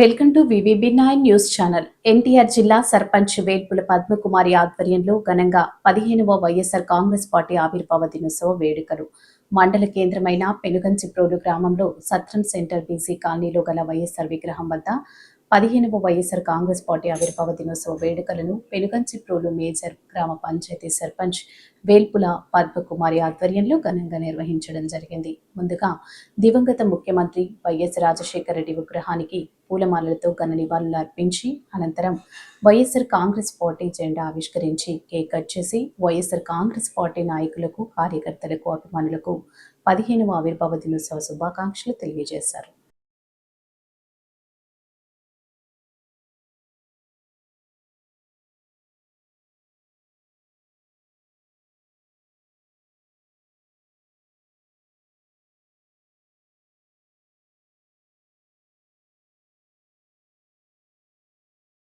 Welcome to VVB nine news channel. NTR జిల్లా సర్పంచ్ వేల్పుల పద్మకుమారి ఆధ్వర్యంలో ఘనంగా పదిహేనవ వైఎస్ఆర్ కాంగ్రెస్ పార్టీ ఆవిర్భావ దినోత్సవ వేడుకలు. మండల కేంద్రమైన పెనుగంచిప్రోలు గ్రామంలో సత్రం సెంటర్ బీసీ కాలనీలో గల వైఎస్ఆర్ విగ్రహం వద్ద పదిహేనవ వైఎస్ఆర్ కాంగ్రెస్ పార్టీ ఆవిర్భావ దినోత్సవ వేడుకలను పెనుగంచిప్రోలు మేజర్ గ్రామ పంచాయతీ సర్పంచ్ వేల్పుల పద్మకుమారి ఆధ్వర్యంలో ఘనంగా నిర్వహించడం జరిగింది. ముందుగా దివంగత ముఖ్యమంత్రి వైఎస్ రాజశేఖర రెడ్డి విగ్రహానికి పూలమాలలతో ఘన నివాళులు అర్పించి అనంతరం వైఎస్ఆర్ కాంగ్రెస్ పార్టీ జెండా ఆవిష్కరించి కేక్ కట్ చేసి వైఎస్ఆర్ కాంగ్రెస్ పార్టీ నాయకులకు కార్యకర్తలకు అభిమానులకు పదిహేనవ ఆవిర్భావ దినోత్సవ శుభాకాంక్షలు తెలియజేశారు.